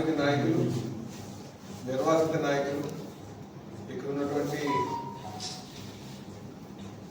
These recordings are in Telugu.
కార్మిక నాయకులు నిర్వాసిత నాయకులు ఇక్కడ ఉన్నటువంటి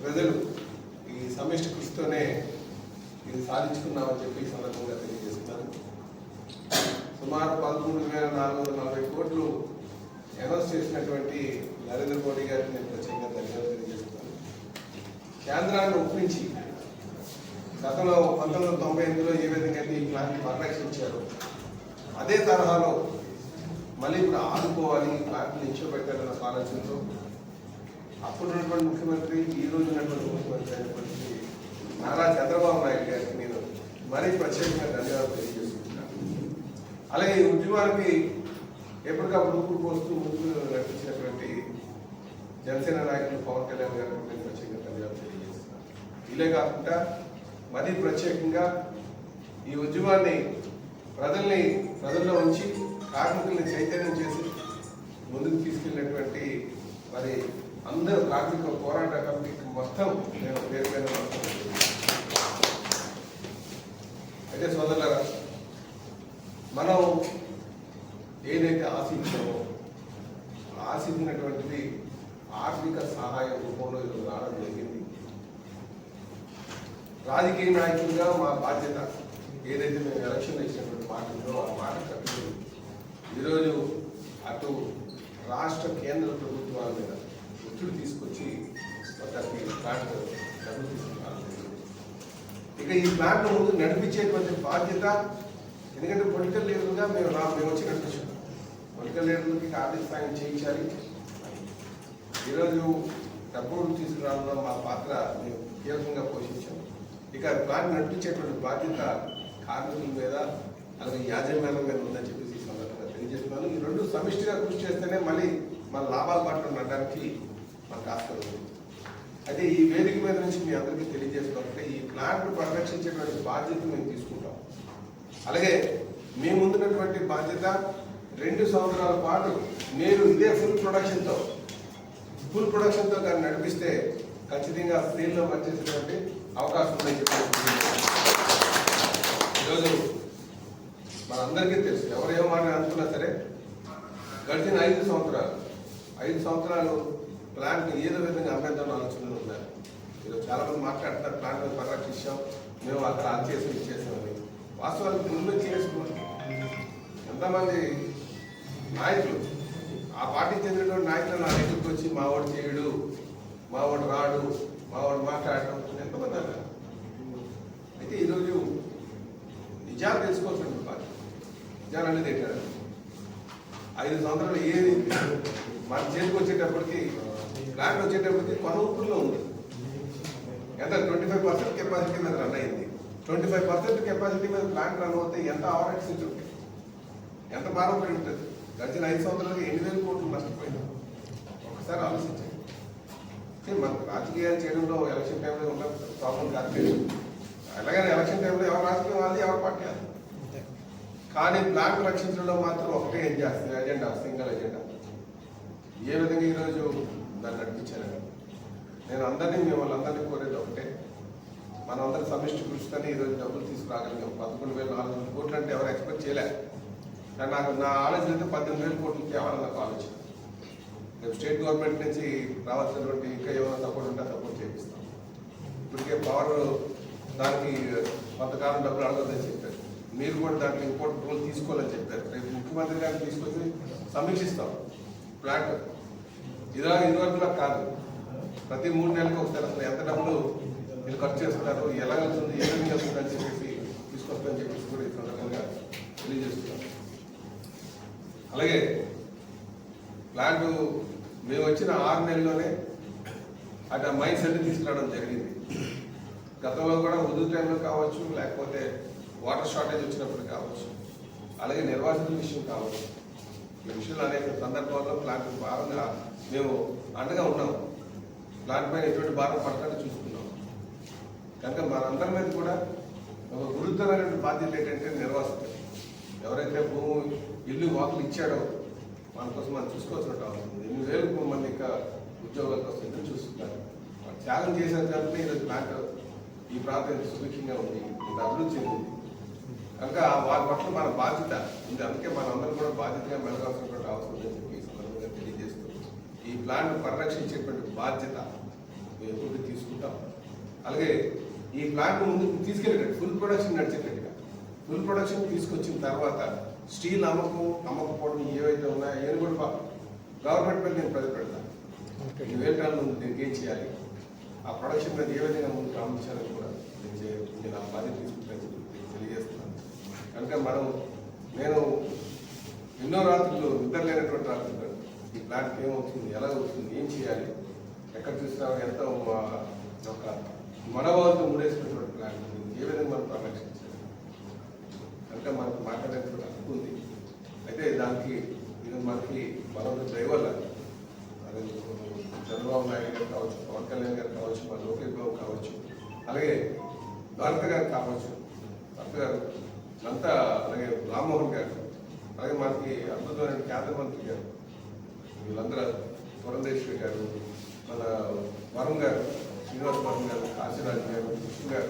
ప్రజలు ఈ సమిష్టి కృషితోనే ఇది సాధించుకున్నామని చెప్పి సందర్భంగా తెలియజేస్తున్నాను. సుమారు పదమూడు వేల నాలుగు వందల నలభై కోట్లు అనౌన్స్ చేసినటువంటి నరేంద్ర మోడీ గారిని నేను ప్రత్యేకంగా ధన్యవాదాలు తెలియజేస్తున్నాను. కేంద్రాన్ని ఒప్పించి గతంలో పంతొమ్మిది వందల తొంభై ఎనిమిదిలో ఏ విధంగా అయితే ఈ ప్లాన్ పరిరక్షించారు అదే తరహాలో మళ్ళీ ఇప్పుడు ఆదుకోవాలి ఈ ప్లాంట్ ఆలోచనతో అప్పుడు ఉన్నటువంటి ముఖ్యమంత్రి ఈ రోజు ఉన్నటువంటి ముఖ్యమంత్రి అయినటువంటి నారా చంద్రబాబు నాయుడు గారికి నేను మరీ ప్రత్యేకంగా ధన్యవాదాలు తెలియజేసుకుంటున్నాను. అలాగే ఈ ఉద్యమానికి ఎప్పటికప్పుడు ఊపిరి పోస్తూ ముందు నడిపించినటువంటి జనసేన నాయకులు పవన్ కళ్యాణ్ గారికి నేను ప్రత్యేకంగా ధన్యవాదాలు తెలియజేస్తున్నాను. ఇలే కాకుండా మరీ ప్రత్యేకంగా ఈ ఉద్యమాన్ని ప్రజల్ని ప్రజల్లో ఉంచి కార్మికుల్ని చైతన్యం చేసి ముందుకు తీసుకెళ్ళినటువంటి మరి అందరూ కార్మిక పోరాట కమిటీకి మొత్తం నేను పేరు పైన అయితే సోదరులరా మనం ఏదైతే ఆశించామో ఆశించినటువంటిది ఆర్థిక సహాయం రూపంలో ఈరోజు రావడం జరిగింది. రాజకీయ నాయకులుగా మా బాధ్యత ఏదైతే మేము ఎలక్షన్ ఇచ్చినటువంటి మాట ఉందో ఆ మాట కట్టుకుని ఈరోజు అటు రాష్ట్ర కేంద్ర ప్రభుత్వాల మీద ఒత్తిడి తీసుకొచ్చి ఒక ప్లాంట్ డబ్బులు తీసుకున్నారు. ఇక ఈ ప్లాంట్ ముందు నడిపించేటువంటి బాధ్యత ఎందుకంటే పొలిటికల్ లీడర్గా మేము రా మేము వచ్చినట్టు పొలిటికల్ లీడర్లకి ఆర్థిక సాయం చేయించాలి. ఈరోజు డబ్బులు తీసుకురావడంలో మా పాత్ర మేము కీలకంగా పోషించాం. ఇక ప్లాన్ నడిపించేటువంటి బాధ్యత కార్మికుల మీద అలాగే యాజమాన్యం మీద ఉందని చెప్పేసి ఈ సందర్భంగా తెలియజేస్తున్నాను. ఈ రెండు సమిష్టిగా కృషి చేస్తేనే మళ్ళీ మన లాభాల బాటలో నడడానికి మనకు ఆస్కారం ఉంది. అయితే ఈ వేదిక మీద నుంచి మీ అందరికీ తెలియజేసుకోవాలంటే ఈ ప్లాంట్ పరిరక్షించేటువంటి బాధ్యత మేము తీసుకుంటాం. అలాగే మేము ముందున్నటువంటి బాధ్యత రెండు సంవత్సరాల పాటు మీరు ఇదే ఫుల్ ప్రొడక్షన్తో ఫుల్ ప్రొడక్షన్తో కానీ నడిపిస్తే ఖచ్చితంగా స్త్రీల్లో వచ్చేసినటువంటి అవకాశం ఉందని చెప్పి ఈరోజు మనందరికీ తెలుసు. ఎవరు ఏం మాట అనుకున్నా సరే గడిచిన ఐదు సంవత్సరాలు ఐదు సంవత్సరాలు ప్లాంట్ ఏదో విధంగా అమ్మేద్దాం ఆలోచనలు ఉన్నారు ఈరోజు చాలామంది మాట్లాడుతున్నారు ప్లాంట్ పరిరక్షించాం మేము అక్కడ అది చేసి ఇచ్చేసామని వాస్తవానికి ముందు చేసుకున్నాం ఎంతమంది నాయకులు ఆ పార్టీ చెందినటువంటి నాయకులు నా దగ్గరికి వచ్చి మావాడు చేయడు మావాడు రాడు మావాడు మాట్లాడటం ఎంతమంది అన్నారు అయితే ఈరోజు నిజాలు తెలుసుకోవాల్సిన బాధ్యత నిజాలు అనేది ఏంటారు ఐదు సంవత్సరాలు ఏది? మన చేతికి వచ్చేటప్పటికి ప్లాంట్ వచ్చేటప్పటికి కొన ఊపిరిలో ఉంది. ఎంత? ట్వంటీ ఫైవ్ పర్సెంట్ కెపాసిటీ మీద రన్ అయింది. ట్వంటీ ఫైవ్ పర్సెంట్ కెపాసిటీ మీద ప్లాంట్ రన్ అవుతే ఎంత ఆవరెక్స్ ఉంటుంది? ఎంత భారం పడి ఉంటుంది? గడిచిన ఐదు సంవత్సరాలకి ఎన్ని వేల కోట్లు నష్టపోయింది ఒకసారి ఆలోచించండి. మన రాజకీయాలు చేయడంలో ఎలక్షన్ టైంలో ఉన్న ప్రాబ్లం కాదు అలాగని ఎలక్షన్ టైంలో ఎవరు రాజకీయం వాళ్ళది ఎవరు పార్టీ. కానీ ప్లాంట్ రక్షించడంలో మాత్రం ఒకటే ఏం చేస్తుంది ఎజెండా సింగిల్ ఎజెండా ఏ విధంగా ఈరోజు దాన్ని నడిపించాలని నేను అందరినీ మిమ్మల్ని అందరినీ కోరేది ఒకటే. మనం అందరం సమిష్టి కృషితోనే ఈరోజు డబ్బులు తీసుకురాగలిగాం. పదకొండు వేల నాలుగు వందల కోట్లు అంటే ఎవరు ఎక్స్పెక్ట్ చేయలే. కానీ నాకు నా ఆలోచన అయితే పద్దెనిమిది వేల కోట్లు తేవాలని నాకు ఆలోచన. రేపు స్టేట్ గవర్నమెంట్ నుంచి రావాల్సినటువంటి ఇంకా ఏమైనా సపోర్ట్ ఉంటే సపోర్ట్ చేపిస్తాం ఇప్పటికే పవర్ దానికి కొంతకాలం డబ్బులు అడగదని చెప్పారు. మీరు కూడా దాంట్లో ఇంపార్టెంట్ రోల్ తీసుకోవాలని చెప్పారు. రేపు ముఖ్యమంత్రి గారిని తీసుకొచ్చి సమీక్షిస్తాం. ప్లాంట్ ఇదా ఇదివరకులా కాదు. ప్రతి మూడు నెలలకు ఒకసారి అసలు ఎంత డబ్బులు మీరు ఖర్చు చేస్తున్నారు ఎలా వెళ్తుంది ఏ విధంగా వెళ్తుంది అని చెప్పేసి తీసుకొస్తామని చెప్పేసి కూడా ఈ సందర్భంగా తెలియజేస్తున్నాం. అలాగే ప్లాంట్ మేము వచ్చిన ఆరు నెలల్లోనే అటు మైన్స్ అన్ని తీసుకురావడం జరిగింది. గతంలో కూడా ఉదు టైంలో కావచ్చు లేకపోతే వాటర్ షార్టేజ్ వచ్చినప్పుడు కావచ్చు అలాగే నిర్వాసితుల విషయం కావచ్చు ఈ విషయంలో అనేక సందర్భాల్లో ప్లాంట్ భారంగా మేము అండగా ఉన్నాము ప్లాంట్ పైన ఎటువంటి భారం పడకుండా చూసుకున్నాం. కనుక మనందరి మీద కూడా ఒక గురుతరమైన బాధ్యత ఏంటంటే నిర్వాసితం ఎవరైతే భూమి ఇల్లు వాకులు ఇచ్చాడో మన కోసం మనం చూసుకోవాల్సిన అవసరం ఎన్ని వేలకు మంది ఇంకా ఉద్యోగాల కోసం ఎదురు చూస్తున్నారు. త్యాగం చేశారు కాబట్టి ఈరోజు ప్లాంట్ ఈ ప్రాంతం సుభిక్షంగా ఉంది ఇంత అభివృద్ధి చెందింది. కనుక వారి పట్ల మన బాధ్యత ఉంది. అందుకే మనందరం కూడా బాధ్యతగా మెలగాల్సినటువంటి అవసరం ఉందని చెప్పి ఈ సందర్భంగా తెలియజేస్తూ ఈ ప్లాంట్ పరిరక్షించేటువంటి బాధ్యత మేము ఎప్పుడు తీసుకుంటాం. అలాగే ఈ ప్లాంట్ ముందుకు తీసుకెళ్ళేటట్టు ఫుల్ ప్రొడక్షన్ నడిచేటట్టుగా ఫుల్ ప్రొడక్షన్ తీసుకొచ్చిన తర్వాత స్టీల్ అమ్మకం అమ్మకపోవడం ఏవైతే ఉన్నాయో ఏవి కూడా గవర్నమెంట్ మీద నేను ప్రతి పెడతాను. ఈ వేల టన్నుల ముందు దీనికి ఏం చేయాలి. ఆ ప్రొడక్షన్ మీద ఏ విధంగా ముందు ప్రారంభించాలని కూడా నేను చే- నేను ఆ బాధ్యత తీసుకుంటాను మీకు తెలియజేస్తున్నాను. కనుక మనం నేను ఎన్నో రాత్రులు నిద్ర లేనటువంటి రాత్రులు ఈ ప్లాంట్ ఏమవుతుంది? ఎలా అవుతుంది? ఏం చేయాలి? ఎక్కడ చూసినా ఎంత ఒక మనవాళ్ళతో ముడేసినటువంటి ప్లాట్ ఏ విధంగా మనం పరిరక్షించాలి అంటే మనకు మాట్లాడేటువంటి హక్కు ఉంది. అయితే దానికి ఇది మనకి మన దయవల్ల అద్భుతమైన కేంద్ర మంత్రి గారు వీళ్ళందరూ పురంధేశ్వరి గారు మన వరుణ్ గారు శ్రీనివాస్ వరుణ్ గారు కాశీరాజ్ గారు కృష్ణ గారు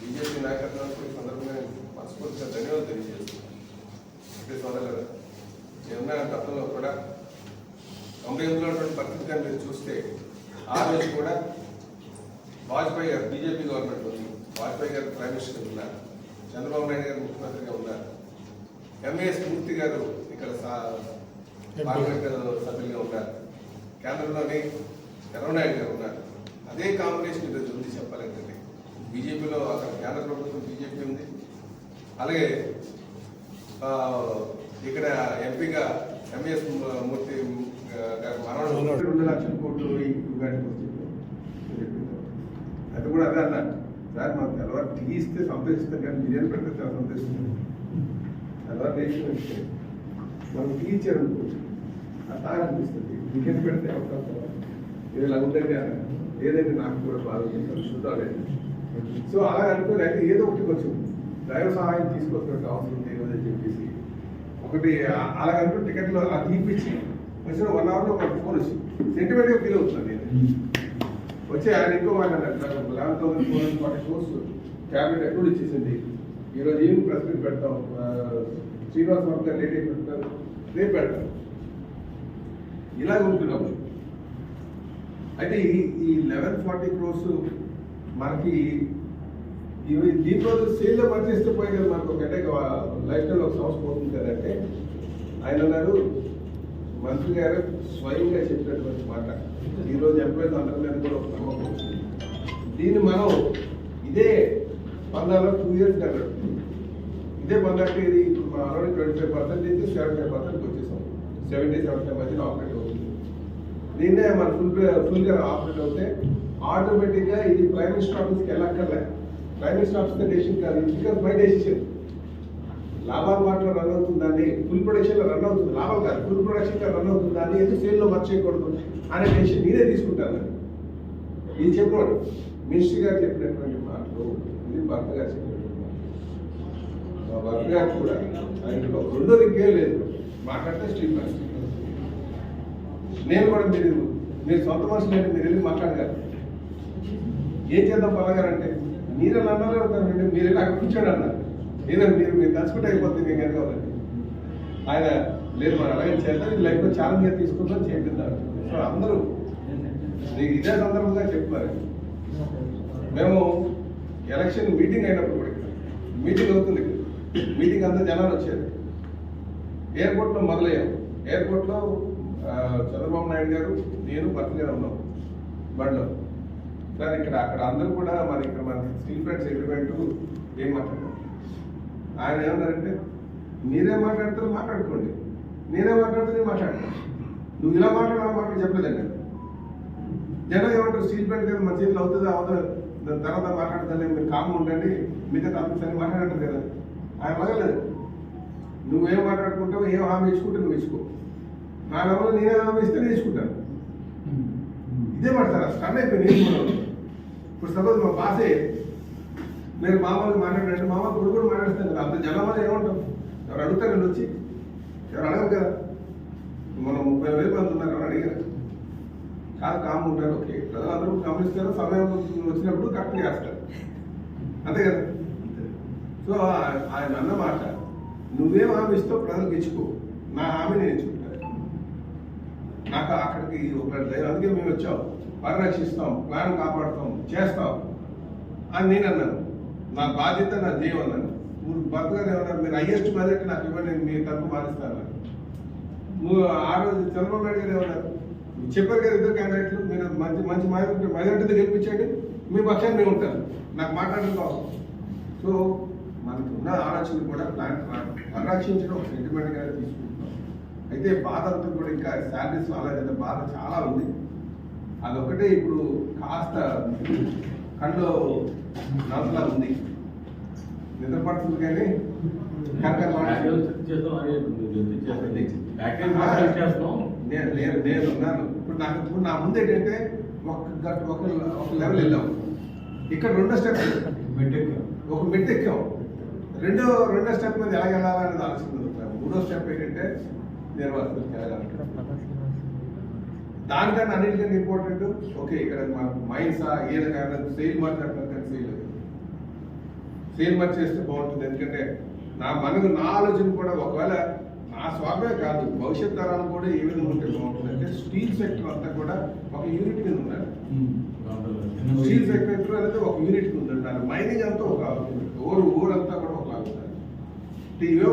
బీజేపీ నాయకత్వానికి ఈ సందర్భంగా మనస్ఫూర్తిగా ధన్యవాదాలు తెలియజేస్తున్నాను. అంటే సోదరులు ఏమన్నా గతంలో కూడా తొంభై ఎనిమిదిలో ఉన్నటువంటి పరిస్థితి కానీ మీరు చూస్తే ఆ రోజు కూడా వాజ్పేయి గారు బీజేపీ గవర్నమెంట్ ఉంది. వాజ్పేయి గారు ప్రైమ్ మినిస్టర్ ఉన్నారు. చంద్రబాబు నాయుడు గారు ముఖ్యమంత్రిగా ఉన్నారు. ఎంఏఎస్ మూర్తి గారు ఇక్కడ పార్లమెంట్ సభ్యులుగా ఉన్నారు. కేంద్రంలోని చంద్రబాబు గారు ఉన్నారు. అదే కాంబినేషన్ ఈరోజు ఉంది చెప్పాలంటే. బీజేపీలో అక్కడ కేంద్ర ప్రభుత్వం బీజేపీ ఉంది. అలాగే ఆ, ఇక్కడ ఎంపీగా ఎంఎస్ మూర్తి మనవడు రెండు లక్షల కోట్లు అది కూడా అదే అన్నారు. సార్ మాకు తెల్లవారు టీ ఇస్తే సంతోషిస్తాం కానీ బిర్యానీ పెడితే చాలా సంతోషిస్తాం తెల్లవారు అంటే మనం టీచర్ అనుకోవచ్చు. అది అనిపిస్తుంది టికెట్ పెడితే అవకాశం ఇది ఇలా ఉందండి అన్నారు. నాకు కూడా బాగా చూడాలేదు సో అలా అనుకోని అయితే ఏదో ఒకటి కొంచెం దైవ సహాయం తీసుకొస్తున్నట్టు అవసరం ఉంది అని చెప్పేసి. ఒకటి అలా అనుకుని టికెట్లు అలా తీపిచ్చి వచ్చిన వన్ అవర్లో ఒక ఫోన్ వచ్చి సెంటిమెంట్గా ఫీల్ అవుతుంది నేను వచ్చి ఆయన ఇంకో మాట eleven thousand four hundred forty cabinet approve ఇచ్చేసింది ఈరోజు ఏం ప్రెస్ మీట్ పెడతాం శ్రీనివాస్ వర్మ గారు పెడతారు రేపు పెడతాం. ఇలాగ ఉంటున్నాము అయితే ఈ లెవెన్ ఫార్టీ క్రోర్స్ మనకి ఇవి దీంట్లో సేల్లో పనిచేస్తే పోయి కదా మనకు ఒక అంటే లైఫ్ స్టైల్ ఒక సంవత్సరం పోతుంది కదంటే ఆయన అన్నారు మంత్రి గారు స్వయంగా చెప్పినటువంటి మాట. ఈరోజు ఎంప్లాయీస్ అందరి మీద కూడా ఒక నమ్మకం. దీన్ని మనం ఇదే పందాలో టూ ఇయర్స్ కన్నాడు ఇదే పందాకి ఇది ఇప్పుడు మన ఆల్రెడీ ట్వంటీ ఫైవ్ పర్సెంట్ నుంచి సెవెంటీ ఫైవ్ పర్సెంట్కి వచ్చేసాం. సెవెంటీ సెవెంటీ ఫైవ్ మధ్యన ఆపరేట్ అవుతుంది. దీన్నే మన ఫుల్ ఫుల్గా ఆపరేట్ అవుతే ఆటోమేటిక్గా ఇది ప్రైమ్ మినిస్టర్ ఆఫీస్కి వెళ్ళక్కర్లే. ప్రైమ్ మినిస్టర్ ఆఫీస్ డెసిషన్ కాదు. బికాస్ మై డెసిషన్ లాభాల మాటలో రన్ అవుతుందని ఫుల్ ప్రొడక్షన్లో రన్ అవుతుంది. లాభాలు కాదు. ఫుల్ ప్రొడక్షన్గా రన్ అవుతుందని ఎందుకు సేల్లో మర్చేయకూడదు అనే డెసిషన్ నేనే తీసుకుంటాను. ఇది చెప్పాడు మినిస్టర్ గారు చెప్పినటువంటి మాటలు ఇది భర్త గారు చెప్పినటువంటి మా భర్త గారు కూడా ఆయనలో రెండోది ఇంకేం లేదు. మాట్లాడితే స్టీల్ మ్యాన్. నేను కూడా మీరు మీరు సొంత మనుషులు అంటే మీరు వెళ్ళి మాట్లాడగారు ఏం చేద్దాం పలగారు అంటే మీరే నన్ను మీరు వెళ్ళి అక్కడ కూర్చోండి అన్నారు. లేదా మీరు మీరు తలుచుకుంటే అయిపోతుంది నేను కనుక ఆయన లేదు మరి అలాగే చేద్దాం ఇది లైఫ్లో ఛాలెంజ్గా తీసుకుందాం చేపిద్దాం సో అందరూ నీకు ఇదే సందర్భంగా చెప్తున్నారు మేము ఎలక్షన్ మీటింగ్ అయినప్పుడు కూడా మీటింగ్ అవుతుంది మీటింగ్ అంతా జనాలు వచ్చారు. ఎయిర్పోర్ట్లో మొదలయ్యాం. ఎయిర్పోర్ట్లో చంద్రబాబు నాయుడు గారు నేను భర్త ఉన్నాం. బండ్లో. సార్ ఇక్కడ అక్కడ అందరూ కూడా మరి ఇక్కడ మన స్టీల్ ప్లాంట్స్ అగ్రిమెంట్ ఏం మాట్లాడారు ఆయన ఏమన్నారంటే మీరే మాట్లాడతారు మాట్లాడుకోండి. నేనే మాట్లాడితే నేను మాట్లాడతాను నువ్వు ఇలా మాట్లాడు మాట్లాడి చెప్పలేదండి. జనం ఏమంటారు స్టీల్ ప్లాంట్ కదా మన చేతిలో అవుతుందా అవుతుంది తర్వాత మాట్లాడతానే మీరు కామ్ ఉండండి. మిగతా టాపిక్స్ అని మాట్లాడంటారు కదా. ఆయన అడగలేదు నువ్వేం మాట్లాడుకుంటావు ఏం హామీ ఇచ్చుకుంటే నువ్వు ఇచ్చుకో. నా లెవెల్లో నేనే హామీ ఇస్తే నేను ఇచ్చుకుంటాను. ఇదే మాట సార్ స్టన్ అయిపోయింది నేను ఇప్పుడు సపోజ్ మా బాసే మీరు మామూలు మాట్లాడండి మామూలు ఇప్పుడు కూడా మాట్లాడుతాను కదా అంత జనం వల్ల ఏమంటాం ఎవరు అడుగుతారు వచ్చి? ఎవరు అడగరు కదా. మనం ముప్పై వేలు మంది ఉన్నారు ఎవరు అడిగారు? కాదు కామ్ ఉంటారు ఓకే ప్రజలందరూ గమనిస్తారు. సమయం వచ్చినప్పుడు కరెక్ట్ చేస్తారు. అంతే కదా? సో ఆయన అన్నమాట నువ్వేం హామీ ఇస్తావు ప్రజలకు ఇచ్చుకో నా హామీ నేను ఇచ్చుకుంటాను. నాకు అక్కడికి ఒక దైవం అందుకే మేము వచ్చాం. పరిరక్షిస్తాం ప్లాన్ కాపాడుతాం చేస్తాం. అని నేను అన్నాను. నా బాధ్యత నా దేవు అన్నాను. మీరు భర్త ఏమన్నారు మీరు హైయెస్ట్ బడ్జెట్ నాకు ఇవ్వండి మీ తరపు మారుస్తాను నువ్వు ఆ రోజు చంద్రబాబు నాయుడు గారు ఏమన్నారు చెప్పారు కదా ఇద్దరు క్యాండిడేట్లు మీరు మంచి మంచి మెజార్టీ మెజార్టీతో గెలిపించండి మీ పక్షాన్ని మేము ఉంటాను నాకు మాట్లాడడం కావాలి సో మనకి ఉన్న ఆలోచన కూడా ప్లాన్ పరిరక్షించడం ఒక సెంటిమెంట్గా తీసుకుంటున్నాం. అయితే బాధ అంతా కూడా ఇంకా శాలరీస్ అలా కదా. బాధ చాలా ఉంది. అదొకటే ఇప్పుడు కాస్త కళ్ళు నవ్వులా ఉంది. నిద్రపడుతుంది కానీ కరకరలాడుతుంది. నేను నేను నేను ఉన్నాను. ఇప్పుడు నాకు ఇప్పుడు నా ముందు ఏంటంటే ఒక ఒక ఒక లెవెల్ వెళ్ళాం ఇక్కడ రెండో స్టెప్ ఒక మెట్ ఎక్కాం రెండో రెండో స్టెప్ మీద ఎలా వెళ్ళాలనేది ఆలోచన మూడో స్టెప్ ఏంటంటే నిర్వాసితులకు వెళ్ళాలి దానికన్నా అన్నిటికన్నా ఇంపార్టెంట్ ఓకే ఇక్కడ మనకు మైన్సా ఏది కానీ సేల్ మార్చాలి కానీ సేల్ సేల్ మార్చ్ చేస్తే బాగుంటుంది. ఎందుకంటే నా మనకు నా ఆలోచన కూడా ఒకవేళ నా స్వార్థమే కాదు. భవిష్యత్ తరాలు కూడా ఏ విధంగా ఉంటే బాగుంటుంది అంటే స్టీల్ సెక్టర్ అంతా కూడా ఒక యూనిట్ కింద ఉండాలి. స్టీల్ సెక్టర్ అనేది ఒక యూనిట్ కింద ఉండాలి. మైనింగ్ అంతా ఒక ఊరు ఊరంతా కూడా ఒక ఇవే